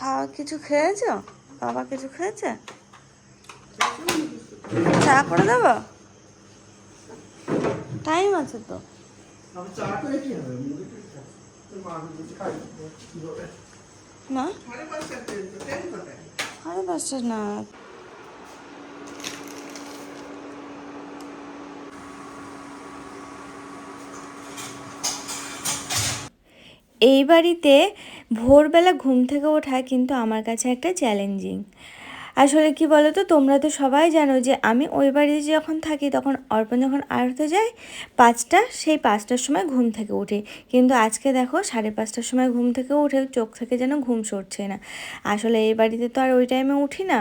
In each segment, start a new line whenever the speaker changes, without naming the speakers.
খাওয়া কিছু খেয়েছ? বাবা কিছু খেয়েছে? চা করে দেব? টাইম আছে তো।
না? সাড়ে পাঁচটা কি হবে মুড়ি দিয়ে খাই। তোর মা যদি খাই কি হবে
না
সাড়ে পাঁচটা ট্রেন তো ট্রেন কোথায়
সাড়ে পাঁচটা না এই বাড়িতে ভোরবেলা ঘুম থেকে ওঠা কিন্তু আমার কাছে একটা চ্যালেঞ্জিং আসলে কি বলো তো তোমরা তো সবাই জানো যে আমি ওই বাড়িতে যখন থাকি, তখন অর্পণ যখন আড়তে যায়, পাঁচটা, সেই পাঁচটার সময় ঘুম থেকে উঠে। কিন্তু আজকে দেখো, সাড়ে পাঁচটার সময় ঘুম থেকে উঠে চোখ থেকে যেন ঘুম সরছে না। আসলে এই বাড়িতে তো আর ওই টাইমে উঠি না।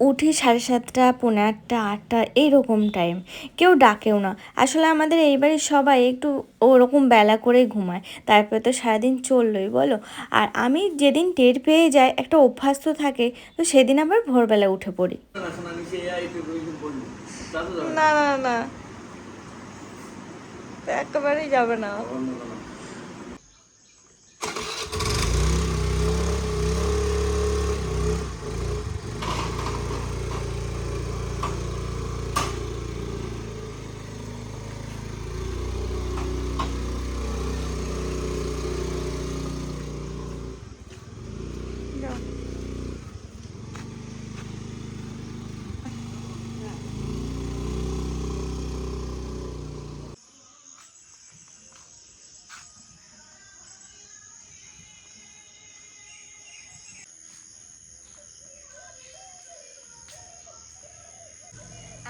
উঠি সাড়ে সাতটা, পৌনে আটটা আটটা এইরকম টাইম কেউ ডাকেও না। আসলে আমাদের এই বাড়ির সবাই একটু ওরকম বেলা করেই ঘুমায়। তারপরে তো সারাদিন চললোই, বলো। আর আমি যেদিন টের পেয়ে যাই, একটা অভ্যাস তো থাকে, তো সেদিন আবার ভোরবেলা উঠে পড়ি।
না
না না। একেবারেই যাবে না।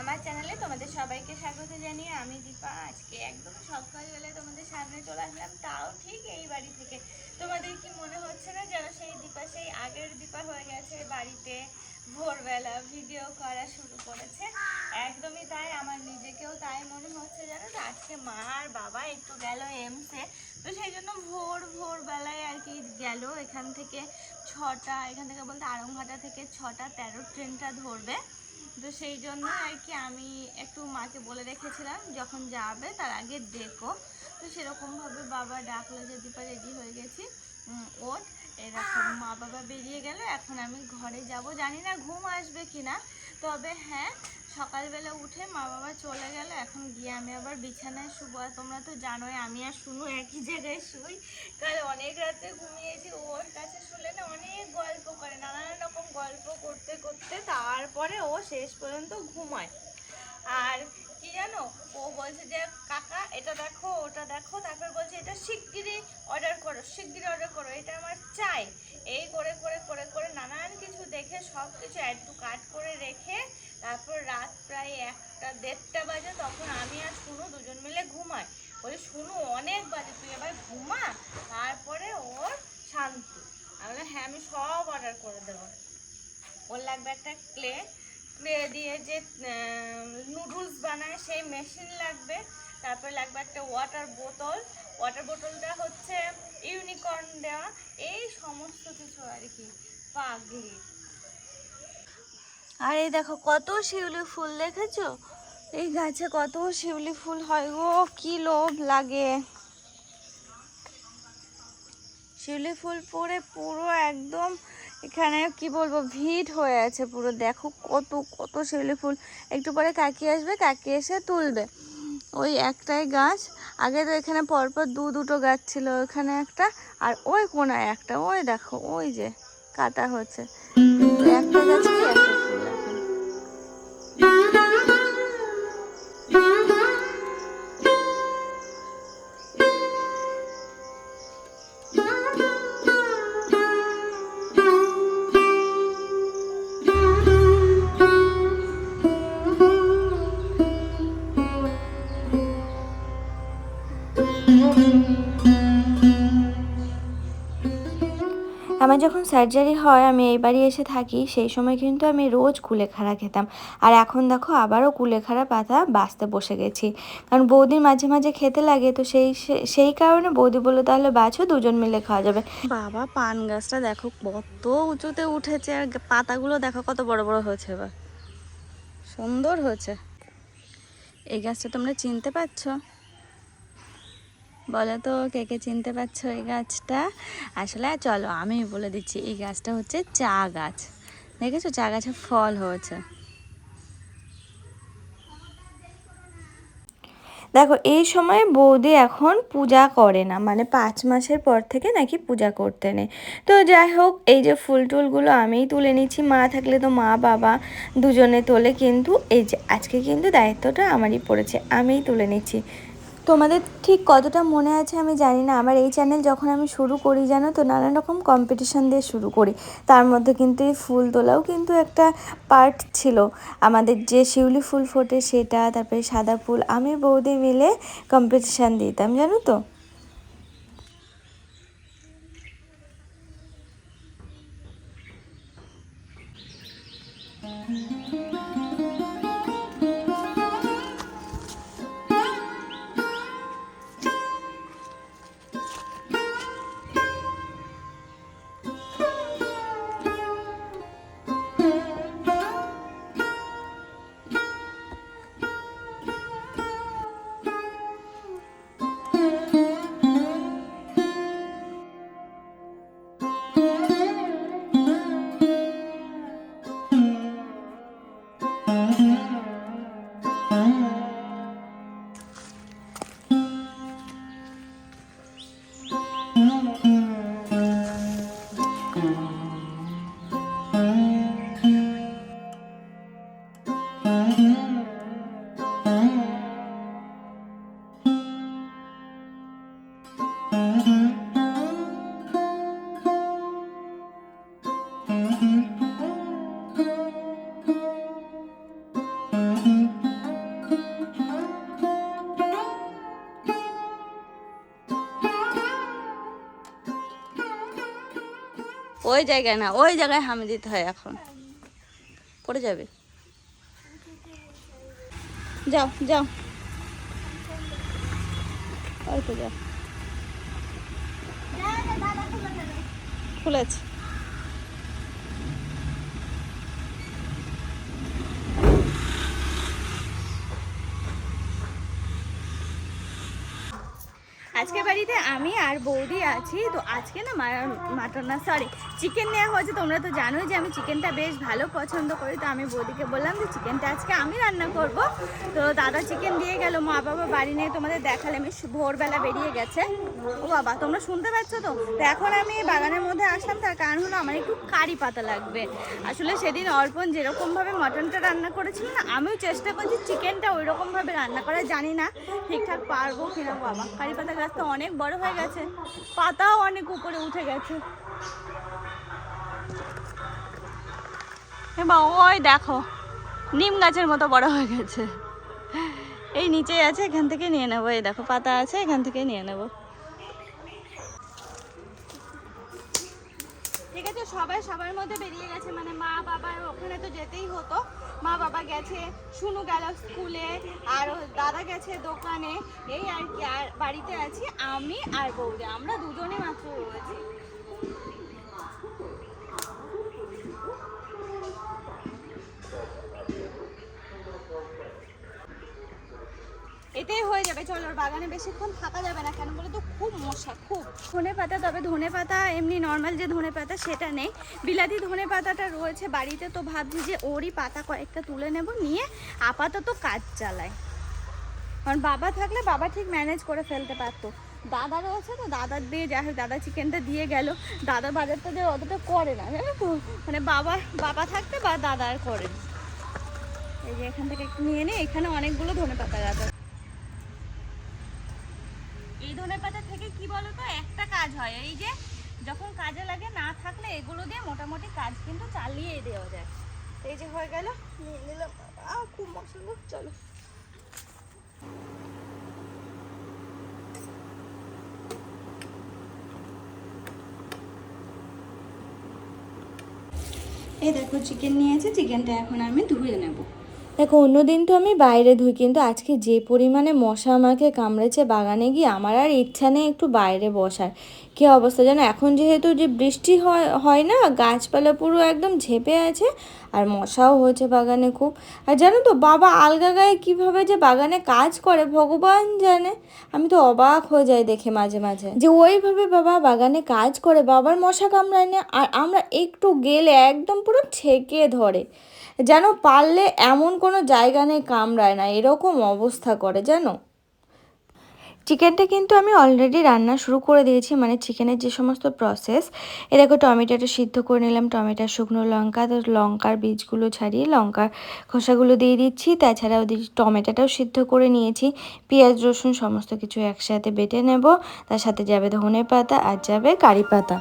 আমার চ্যানেলে তোমাদের সবাইকে স্বাগত জানিয়ে আমি দীপা। আজকে একদম সকালবেলায় তোমাদের সামনে চলে আসলাম। তাও ঠিক এই বাড়ি থেকে। তোমাদের কি মনে হচ্ছে না যেন সেই দীপা, সেই আগের দীপা হয়ে গেছে? বাড়িতে ভোরবেলা ভিডিও করা শুরু করেছে। একদমই তাই, আমার নিজেকেও তাই মনে হচ্ছে জানো তো আজকে মা আর বাবা একটু গেল এমসে তো সেই জন্য ভোর, ভোরবেলায় আর কি গেল। এখান থেকে ছটা, এখান থেকে বলতে আরংঘাটা থেকে ছটা, তেরো ট্রেনটা ধরবে। তো সেই জন্য আর কি আমি একটু মাকে বলে রেখেছিলাম যখন যাবে তার আগে দেখো তো সেরকমভাবে বাবা ডাকলো যে, দীপা, রেডি হয়ে গেছি। ওর এরকম মা বাবা বেরিয়ে গেল। এখন আমি ঘরে যাব। জানি না ঘুম আসবে কি না তবে হ্যাঁ সকালবেলা উঠে মা বাবা চলে গেল, এখন গিয়ে আমি আবার বিছানায় শুবো। আর তোমরা তো জানোই, আমি আর শুনু একই জায়গায় শুই। কাল অনেক রাতে ঘুমিয়েছি ওর কাছে শুলে না অনেক গল্প করে, নানান রকম গল্প করতে করতে তারপরে ও শেষ পর্যন্ত ঘুমায়। আর কি জানো, ও বলছে যে, কাকা, এটা দেখো, ওটা দেখো। তারপর বলছে, এটা শিগগিরই অর্ডার করো, শিগগিরই অর্ডার করো, এটা আমার চাই। এই করে করে করে করে নানান কিছু দেখে সব কিছু একটু কাট করে রেখে তারপর রাত প্রায় একটা দেড়টা বাজে তখন আমি আর শুনু দুজন মিলে ঘুমাই। বলি শুনু অনেক বাজে তুই এবার ঘুমা তারপরে ওর শান্তি। আমি বললাম, হ্যাঁ আমি সব অর্ডার করে দেবো। ওর লাগবে একটা ক্লে ক্লে দিয়ে যে নুডলস বানায় সেই মেশিন লাগবে। তারপরে লাগবে একটা ওয়াটার বোতল ওয়াটার বোতলটা হচ্ছে ইউনিকর্ন দেওয়া। এই সমস্ত কিছু আর কি। পাগলি।
আর এই দেখো, কত শিউলি ফুল দেখেছ? এই গাছে কত শিউলি ফুল হয় গো, কি লোভ লাগে। শিউলি ফুল পরে পুরো একদম এখানে, কি বলব, ভিড় হয়ে আছে পুরো। দেখো কত কত শিউলি ফুল। একটু পরে কাকি আসবে, কাকি এসে তুলবে। ওই একটাই গাছ। আগে তো এখানে পরপর দু, দুটো গাছ ছিল, ওখানে একটা, আর ওই কোনায় একটা। ওই দেখো, ওই যে কাটা হচ্ছে। একটা গাছে আমার যখন সার্জারি হয়, আমি এই বাড়ি এসে থাকি, সেই সময় কিন্তু আমি রোজ কুলেখাড়া খেতাম। আর এখন দেখো, আবারও কুলেখাড়া পাতা বাঁচতে বসে গেছি। কারণ বৌদির মাঝে মাঝে খেতে লাগে, তো সেই সেই কারণে বৌদি বলল, তাহলে বাছো, দুজন মিলে খাওয়া যাবে। বাবা, পান গাছটা দেখো কত উঁচুতে উঠেছে, আর পাতাগুলো দেখো কত বড় বড় হয়েছে এবার। সুন্দর হয়েছে। এই গাছটা তোমরা চিনতে পারছ?
বলো তো, কে কে চিনতে পারছ এই গাছটা? আসলে চলো আমি বলে দিচ্ছি, এই গাছটা হচ্ছে চা গাছ। দেখেছ? চা গাছে ফল হয়েছে।
দেখো, এই সময় বৌদি এখন পূজা করে না মানে পাঁচ মাসের পর থেকে নাকি পূজা করতে নেই। তো যাই হোক, এই যে ফুল টুলগুলো আমিই তুলে নিচ্ছি, মা থাকলে তো মা, বাবা দুজনে তোলে, কিন্তু এই যে আজকে কিন্তু দায়িত্বটা আমারই পড়েছে, আমিই তুলে নিচ্ছি। তোমাদের ঠিক কতটা মনে আছে আমি জানি না। আমার এই চ্যানেল যখন আমি শুরু করি, জানো তো, নানান রকম কম্পিটিশান দিয়ে শুরু করি। তার মধ্যে কিন্তু এই ফুল তোলাও কিন্তু একটা পার্ট ছিল। আমাদের যে শিউলি ফুল ফোটে সেটা, তারপরে সাদা ফুল, আমি বৌদি মিলে কম্পিটিশান দিতাম, জানো তো।
ওই জায়গায় না ওই জায়গায় হামি দিতে হয় এখন। পড়ে যাবে। যাও যাও। অল্প যাও খুলেছে।
আজকে বাড়িতে আমি আর বৌদি আছি। তো আজকে না মাটন না সরি চিকেন নেওয়া হয়েছে। তোমরা তো জানোই যে আমি চিকেনটা বেশ ভালো পছন্দ করি। তো আমি বৌদিকে বললাম যে চিকেনটা আজকে আমি রান্না করব। তো দাদা চিকেন দিয়ে গেল, মা বাবা বাড়ি নিয়ে তোমাদের দেখালে আমি ভোরবেলা বেরিয়ে গেছে। ও বাবা, তোমরা শুনতে পাচ্ছ তো? তো এখন আমি বাগানের মধ্যে আসলাম, তার কারণ হলো আমার একটু কারি পাতা লাগবে। আসলে সেদিন অর্পণ যেরকমভাবে মটনটা রান্না করেছিল না, আমিও চেষ্টা করছি চিকেনটা ওই রকমভাবে রান্না করা। জানি না ঠিকঠাক পারব কিনা, বাবা। কারি পাতা গাছ তো অনেক বড় হয়ে গেছে। পাতাও অনেক উপরে উঠে গেছে।
এবার ওই দেখো, নিম গাছের মতো বড় হয়ে গেছে। এই নিচে আছে, এখান থেকে নিয়ে নেব। এই দেখো, পাতা আছে, এখান থেকে নিয়ে নেব
ঠিক আছে সবাই সবার মধ্যে বেরিয়ে গেছে। মানে মা বাবা ওখানে তো যেতেই হতো। মা বাবা গেছে শুনু গেল স্কুলে, আর দাদা গেছে দোকানে। এই আর কি, আর বাড়িতে আছি আমি আর বৌদি। আমরা দুজনে মাত্র রয়েছি। এটাই হয়ে যাবে, চলো ওর বাগানে বেশিক্ষণ থাকা যাবে না কেন বলে তো খুব মশা, খুব। ধনে পাতা, তবে ধনে পাতা এমনি নর্মাল যে ধনে পাতা সেটা নেই। বিলাতি ধনে পাতাটা রয়েছে বাড়িতে, তো ভাবছি যে ওরই পাতা কয়েকটা তুলে নেব, নিয়ে আপাতত কাজ চালাই। কারণ বাবা থাকলে বাবা ঠিক ম্যানেজ করে ফেলতে পারতো। দাদা রয়েছে তো দাদার দিয়ে যাই হোক, দাদা চিকেনটা দিয়ে গেল। দাদা বাজারটা দিয়ে অতটা করে না, জানো তো? মানে বাবা বাবা থাকতে বা দাদা আর করে। এই যে এখান থেকে একটু নিয়ে নিই এখানে অনেকগুলো ধনে পাতা গাছ আছে। ধনে পাতা থেকে কি বলতো? একটা কাজ হয়, এই যে যখন কাজে লাগে না থাকলে এগুলো দিয়ে মোটামুটি কাজ কিন্তু চালিয়ে দেওয়া যায়। এই যে হয়ে গেল, নিয়ে নিলাম। খুব মশলা চলো।
এই দেখো চিকেন নিয়েছে চিকেনটা এখন আমি ধুয়ে নেব।
দেখো, অন্যদিন তো আমি বাইরে ধুই, কিন্তু আজকে যে পরিমাণে মশা আমাকে কামড়েছে বাগানে গিয়ে আমার আর ইচ্ছা নেই একটু বাইরে বসার। কী অবস্থা জানো? এখন যেহেতু যে বৃষ্টি হয় হয় না, গাছপালা পুরো একদম ঝেপে আছে, আর মশাও হয়েছে বাগানে খুব। আর জানো তো, বাবা আলগা গায়ে কীভাবে যে বাগানে কাজ করে, ভগবান জানে। আমি তো অবাক হয়ে যাই দেখে মাঝে মাঝে। যে ওইভাবে বাবা বাগানে কাজ করে, বাবার মশা কামড়ায় না, আর আমরা একটু গেলে একদম পুরো ছেকে ধরে। যেন পারলে এমন কোনো জায়গা নেই কামড়ায় না, এরকম অবস্থা করে, জানো? চিকেনটা কিন্তু আমি অলরেডি রান্না শুরু করে দিয়েছি মানে চিকেনের যে সমস্ত প্রসেস এ দেখো টমেটোটা সিদ্ধ করে নিলাম, টমেটো, শুকনো লঙ্কা, তো লঙ্কার বীজগুলো ছাড়িয়ে লঙ্কার খোসাগুলো দিয়ে দিচ্ছি তাছাড়া দি- টমেটোটাও সিদ্ধ করে নিয়েছি, পেঁয়াজ, রসুন, সমস্ত কিছু একসাথে বেটে নেব, তার সাথে যাবে ধনে পাতা আর যাবে কারি পাতা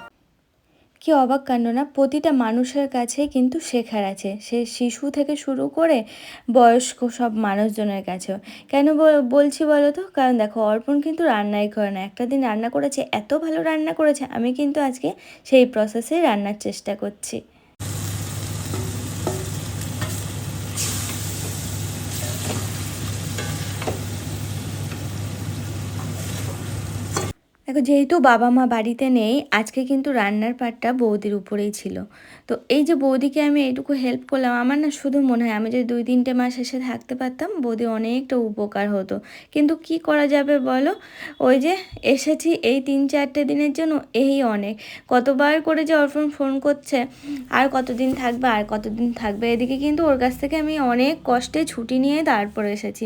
কি অবাক কাণ্ড না? প্রতিটা মানুষের কাছে কিন্তু শেখার আছে। সে শিশু থেকে শুরু করে বয়স্ক সব মানুষজনের কাছেও। কেন বল- বলছি বলো তো? কারণ দেখো, অর্পণ কিন্তু রান্নাই করে না। একটা দিন রান্না করেছে, এত ভালো রান্না করেছে, আমি কিন্তু আজকে সেই প্রসেসে রান্নার চেষ্টা করছি। যেহেতু বাবা মা বাড়িতে নেই, আজকে কিন্তু রান্নার পাটটা বৌদির উপরেই ছিল। তো এই যে বৌদিকে আমি এইটুকু হেল্প করলাম, আমার না শুধু মনে হয়, আমি যদি দুই তিনটে মাস এসে থাকতে পারতাম, বৌদি অনেকটা উপকার হতো। কিন্তু কি করা যাবে বলো? ওই যে এসেছি এই তিন চারটে দিনের জন্য, এই অনেক। কতবার করে যে অর্পণ ফোন করছে, আর কতদিন থাকবে, আর কতদিন থাকবে, এদিকে কিন্তু ওর কাছ থেকে আমি অনেক কষ্টে ছুটি নিয়ে তারপরে এসেছি।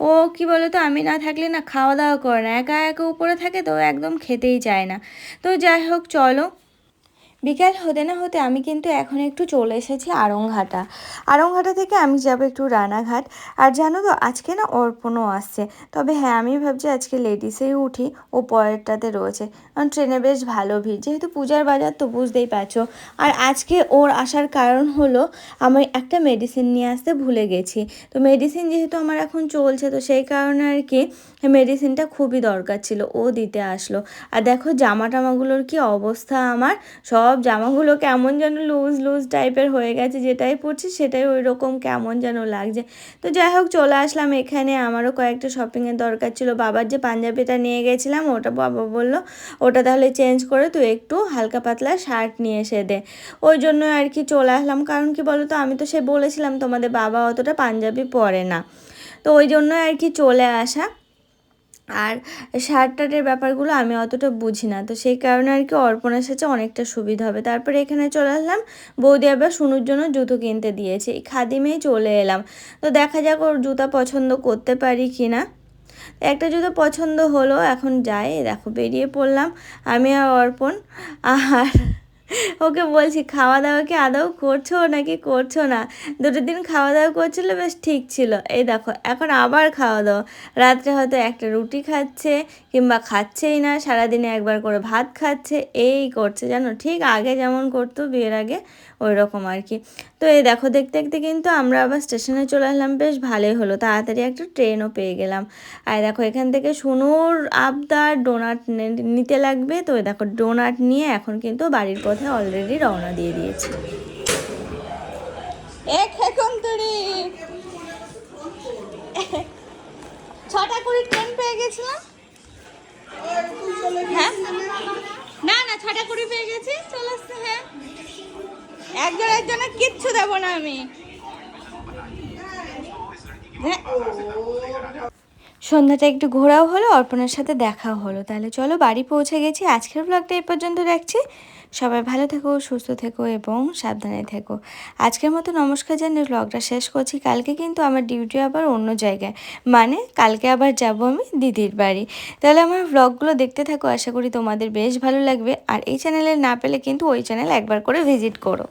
ও কি বলো তো আমি না থাকলে না খাওয়া দাওয়া করে না, একা একা উপরে থাকে তো ও একদম খেতেই চায় না। তো যাই হোক চলো বিকাল হতে না হতে আমি কিন্তু এখন একটু চলে এসেছি আড়ংঘাটা আড়ংঘাটা থেকে আমি যাব একটু রানাঘাট। আর জানো তো, আজকে না অর্পণও আসছে। তবে হ্যাঁ আমি ভাবছি আজকে লেডিসেই উঠি, ও পরেরটাতে রয়েছে। কারণ ট্রেনে বেশ ভালো ভিড়। যেহেতু পূজার বাজার, তো বুঝতেই পারছ। আর আজকে ওর আসার কারণ হলো, আমি একটা মেডিসিন নিয়ে আসতে ভুলে গেছি। তো মেডিসিন যেহেতু আমার এখন চলছে, তো সেই কারণে আর কি মেডিসিনটা খুবই দরকার ছিল। ও দিতে আসলো। আর দেখো জামা টামাগুলোর কি অবস্থা আমার। সব জামাগুলো কেমন যেন লুজ লুজ টাইপের হয়ে গেছে, যেটাই পরছি সেটাই ওই রকম কেমন যেন লাগছে। তো যাই হোক, চলে আসলাম এখানে, আমারও কয়েকটা শপিংয়ের দরকার ছিল। বাবার যে পাঞ্জাবিটা নিয়ে গেছিলাম, ওটা বাবা বলল, ওটা তাহলে চেঞ্জ করে তুই একটু হালকা পাতলা শার্ট নিয়ে এসে দে। ওই জন্য আর কি চলে আসলাম। কারণ কি বলো তো আমি তো সে বলেছিলাম তোমাদের বাবা অতটা পাঞ্জাবি পরে না। তো ওই জন্য আর কি চলে আসা। আর শার্ট টার্টের ব্যাপারগুলো আমি অতটা বুঝি না। তো সেই কারণে আর কি অর্পণের সাথে অনেকটা সুবিধা হবে। তারপরে এখানে চলে আসলাম, বৌদি আবার শুনুর জন্য জুতো কিনতে দিয়েছে। এই খাদিমেই চলে এলাম। তো দেখা যাক ওর জুতা পছন্দ করতে পারি কি না। একটা জুতো পছন্দ হলো, এখন যাই। দেখো, বেরিয়ে পড়লাম আমি আর অর্পণ। আর ওকে বলছি খাওয়া দাওয়া কি আদৌ করছ নাকি করছ না? দুটো দিন খাওয়া দাওয়া করছিল, বেশ ঠিক ছিল। এই দেখো, এখন আবার খাওয়া দাওয়া রাত্রে হয়তো একটা রুটি খাচ্ছে কিংবা খাচ্ছেই না, সারাদিনে একবার করে ভাত খাচ্ছে, এই করছে। জানো, ঠিক আগে যেমন করতো, বিয়ের আগে ওই রকম আর কি তো এই দেখো, দেখতে দেখতে কিন্তু আমরা আবার স্টেশনে চলে আসলাম বেশ ভালোই হলো। তাড়াতাড়ি একটা ট্রেনও পেয়ে গেলাম। আর দেখো, এখান থেকে সুনুর আবদার ডোনাট নিতে লাগবে। তো দেখো ডোনাট নিয়ে এখন কিন্তু বাড়ির পথে অলরেডি রওনা দিয়ে দিয়েছি।
ছটা করে ট্রেন পেয়ে গেছিলাম। হ্যাঁ? না না, ছটা কুড়ি পেয়ে গেছি। চলে আসছে হ্যাঁ। একজন একজনের কিচ্ছু দেবো না আমি।
সন্ধ্যাটা একটু ঘোরাও হলো অর্পণের সাথে দেখাও হলো। তাহলে চলো বাড়ি পৌঁছে গেছি। আজকের ব্লগটা এই পর্যন্ত রাখছি। সবাই ভালো থেকো সুস্থ থেকো এবং সাবধানে থেকো। আজকের মতো নমস্কার জানিয়ে ব্লগটা শেষ করছি। কালকে কিন্তু আমার ডিউটি আবার অন্য জায়গায়। মানে কালকে আবার যাব আমি দিদির বাড়ি। তাহলে আমার ব্লগগুলো দেখতে থাকো। আশা করি তোমাদের বেশ ভালো লাগবে। আর এই চ্যানেলে না পেলে কিন্তু ওই চ্যানেল একবার করে ভিজিট করো।